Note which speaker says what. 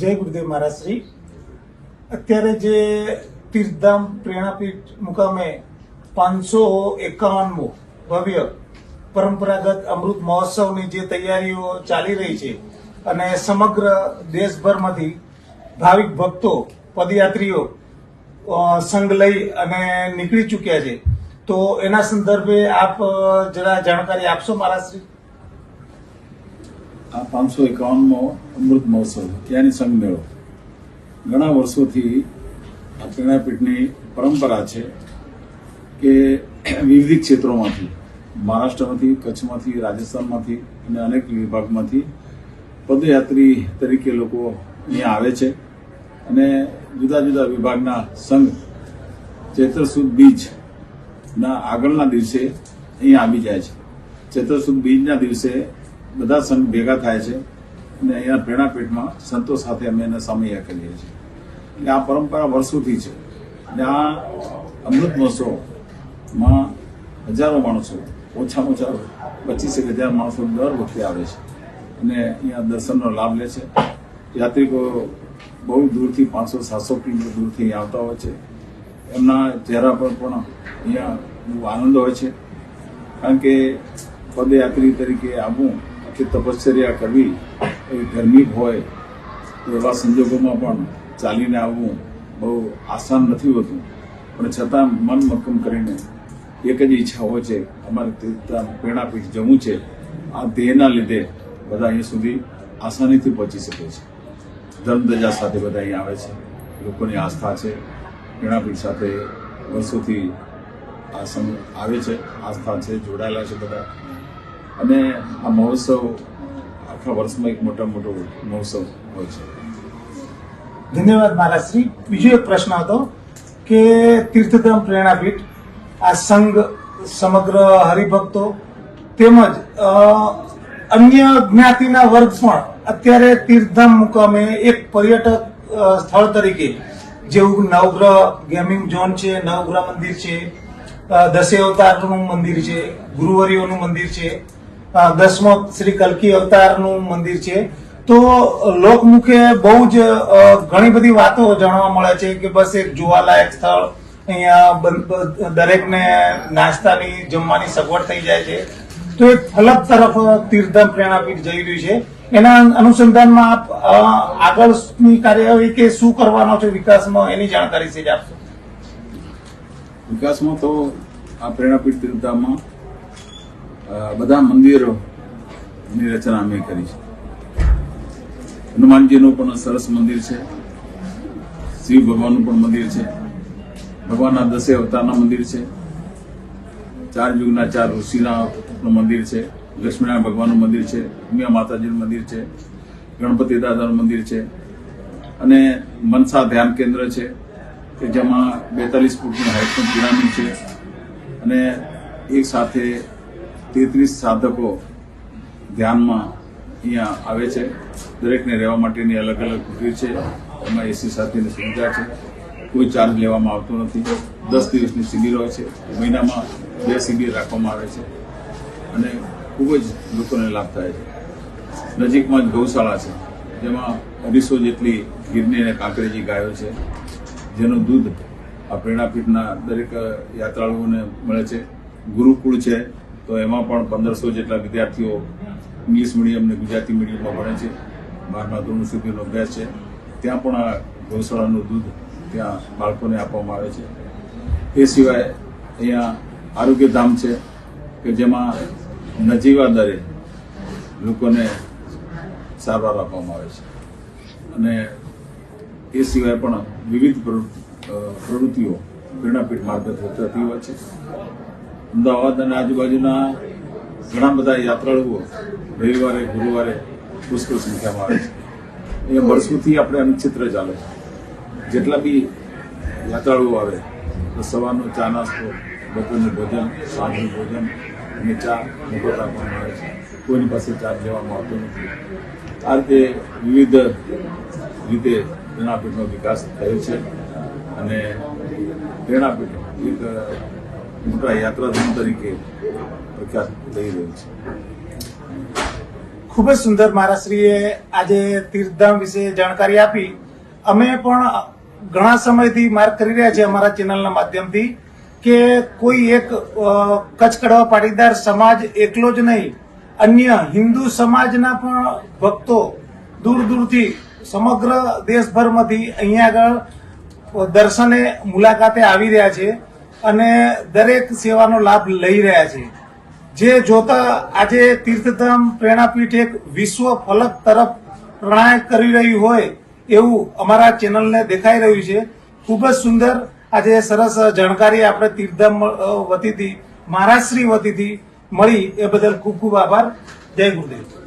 Speaker 1: જય ગુરુદેવ મહારાજ શ્રી અત્યારે જે તીર્થધામ પ્રેરણાપીઠ મુકામે પાંચસો એકાવનમો ભવ્ય પરંપરાગત અમૃત મહોત્સવની જે તૈયારીઓ ચાલી રહી છે અને સમગ્ર દેશભરમાંથી ભાવિક ભક્તો, પદયાત્રીઓ સંઘ લઈ અને નીકળી ચૂક્યા છે. તો એના સંદર્ભે આપ જરા જાણકારી આપશો મહારાજ શ્રી
Speaker 2: આ પાંચસો એકાવનમો અમૃત મહોત્સવ, ત્યાંની સંઘ મેળો ઘણા વર્ષોથી આ પ્રેરણાપીઠની પરંપરા છે કે વિવિધ ક્ષેત્રોમાંથી, મહારાષ્ટ્રમાંથી, કચ્છમાંથી, રાજસ્થાનમાંથી અને અનેક વિભાગમાંથી પદયાત્રી તરીકે લોકો અહીંયા આવે છે. અને જુદા જુદા વિભાગના સંઘ ચૈત્રસુદ બીજના આગળના દિવસે અહીંયા આવી જાય છે. ચૈત્ર સુદ બીજના દિવસે બધા સંઘ ભેગા થાય છે અને અહીંયા પ્રેરણાપીઠમાં સંતો સાથે અમે એને સામૈયા કરીએ છીએ. એટલે આ પરંપરા વર્ષોથી છે. અને આ અમૃત મહોત્સવમાં હજારો માણસો, ઓછામાં ઓછા પચીસ એક હજાર માણસો દર વખતે આવે છે. અને અહીંયા દર્શનનો લાભ લે છે. યાત્રિકો બહુ દૂરથી, પાંચસો, સાતસો કિલોમીટર દૂરથી આવતા હોય છે. એમના ચહેરા પર પણ અહીંયા બહુ આનંદ હોય છે. કારણ કે પદયાત્રી તરીકે આવવું કે તપશ્ચર્યા કરવી એ ગરમી હોય, એવા સંજોગોમાં પણ ચાલીને આવવું બહુ આસાન નથી હોતું. પણ છતાં મન મક્કમ કરીને એક જ ઈચ્છા હોય છે, અમારે પ્રેરણાપીઠ જવું છે, આ ધ્યેયના લીધે બધા અહીંયા સુધી આસાનીથી પહોંચી શકે છે. ધર્મધજા સાથે બધા અહીં આવે છે. લોકોની આસ્થા છે. પ્રેરણાપીઠ સાથે વર્ષોથી આ આવે છે, આસ્થા છે, જોડાયેલા છે બધા. અને આ મહોત્સવ આખા વર્ષમાં એક મોટા મોટો મહોત્સવ હોય છે.
Speaker 1: ધન્યવાદ મહારાજ શ્રી. બીજો એક પ્રશ્ન હતો કે તીર્થધામ પ્રેરણાપીઠ, આ સંઘ સમગ્ર હરિભક્તો તેમજ અન્ય જ્ઞાતિના વર્ગ પણ અત્યારે તીર્થધામ મુકામે એક પર્યટક સ્થળ તરીકે જેવું નવગ્રહ ગેમિંગ ઝોન છે, નવગ્રહ મંદિર છે દસે અવતારનું મંદિર છે ગુરુવરીઓનું મંદિર છે દસમો શ્રી કલકી અવતારનું મંદિર છે. તો લોકમુખે બહુ જ ઘણી બધી વાતો જાણવા મળે છે કે બસ એક જોવાલાયક સ્થળ, અહીંયા દરેકને નાસ્તાની, જમવાની સગવડ થઈ જાય છે. તો એક ફલક તરફ તીર્થધામ પ્રેરણાપીઠ જઈ રહ્યું છે. એના અનુસંધાનમાં આપ આગળની કાર્યવાહી કે શું કરવાનો છે વિકાસમાં એની જાણકારી છે આપશો.
Speaker 2: વિકાસમાં તો આ પ્રેરણાપીઠ તીર્થધામમાં બધા મંદિરોની રચના અમે કરી છે. હનુમાનજીનું પણ સરસ મંદિર છે. શિવ ભગવાનનું પણ મંદિર છે. ભગવાનના દસે અવતારના મંદિર છે. ચાર યુગના ચાર ઋષિનાનું મંદિર છે. લક્ષ્મીનારાયણ ભગવાનનું મંદિર છે. ઉમિયા માતાજીનું મંદિર છે. ગણપતિ દાદાનું મંદિર છે. અને મનસા ધ્યાન કેન્દ્ર છે, કે જેમાં બેતાલીસ ફૂટની હાઇટનું પિરામિડ છે. અને એક સાથે તેત્રીસ સાધકો ધ્યાનમાં અહીંયા આવે છે. દરેકને રહેવા માટેની અલગ અલગ કુટીર છે. એમાં એસી સાથેની સુવિધા છે. કોઈ ચાર્જ લેવામાં આવતો નથી. દસ દિવસની શિબિર હોય છે. મહિનામાં બે શિબિર રાખવામાં આવે છે. અને ખૂબ જ લોકોને લાભ થાય છે. નજીકમાં જ ગૌશાળા છે. જેમાં અઢીસો જેટલી ગીરની અને કાંકરેજી ગાયો છે. જેનું દૂધ આ પ્રેરણાપીઠના દરેક યાત્રાળુઓને મળે છે. ગુરુકુળ છે. તો એમાં પણ પંદરસો જેટલા વિદ્યાર્થીઓ ઇંગ્લિશ મીડિયમ અને ગુજરાતી મીડિયમમાં ભણે છે. બારમા ધોરણ સુધીનો અભ્યાસ છે. ત્યાં પણ આ ગૌશાળાનું દૂધ ત્યાં બાળકોને આપવામાં આવે છે. એ સિવાય અહીંયા આરોગ્યધામ છે કે જેમાં નજીવા દરે લોકોને સારવાર આપવામાં આવે છે. અને એ સિવાય પણ વિવિધ પ્રવૃત્તિ- પ્રવૃત્તિઓ પ્રેરણાપીઠ મારફત થતી હોય છે. અમદાવાદ અને આજુબાજુના ઘણા બધા યાત્રાળુઓ રવિવારે, ગુરુવારે પુષ્કળ સંખ્યામાં આવે છે. એ વર્ષોથી આપણે અનુચિત્ર ચાલે છે. જેટલા બી યાત્રાળુઓ આવે, તો સવારનો ચા નાસ્તો, બપોરનું ભોજન, સાંજનું ભોજન અને ચા મુકત આપવામાં આવે છે. કોઈની પાસે ચાર્જ લેવામાં આવતો નથી. આ રીતે વિવિધ રીતે પ્રેરણાપીઠનો વિકાસ થયો છે અને પ્રેરણાપીઠ એક મોટા યાત્રાધામ તરીકે પ્રખ્યાત થઈ રહ્યું છે.
Speaker 1: ખૂબ જ સુંદર મહારાશ્રીએ આજે તીર્થધામ વિશે જાણકારી આપી. અમે પણ ઘણા સમયથી માર્ગ કરી રહ્યા છીએ અમારા ચેનલના માધ્યમથી કે કોઈ એક કચકડવા પાટીદાર સમાજ એકલો જ નહીં, અન્ય હિન્દુ સમાજના પણ ભક્તો દૂર દૂરથી સમગ્ર દેશભરમાંથી અહીંયા આગળ દર્શને મુલાકાતે આવી રહ્યા છે. અને દરેક સેવાનો લાભ લઈ રહ્યા છે. જે જોતા આજે તીર્થધામ પ્રેરણાપીઠ એક વિશ્વ ફલક તરફ પ્રણાય કરી રહ્યું હોય એવું અમારા ચેનલને દેખાઈ રહ્યું છે. ખૂબ જ સુંદર આજે સરસ જાણકારી આપણે તીર્થધામ વતીથી મહારાજશ્રી વતીથી મળી. એ બદલ ખૂબ ખૂબ આભાર. જય ગુરુદેવ.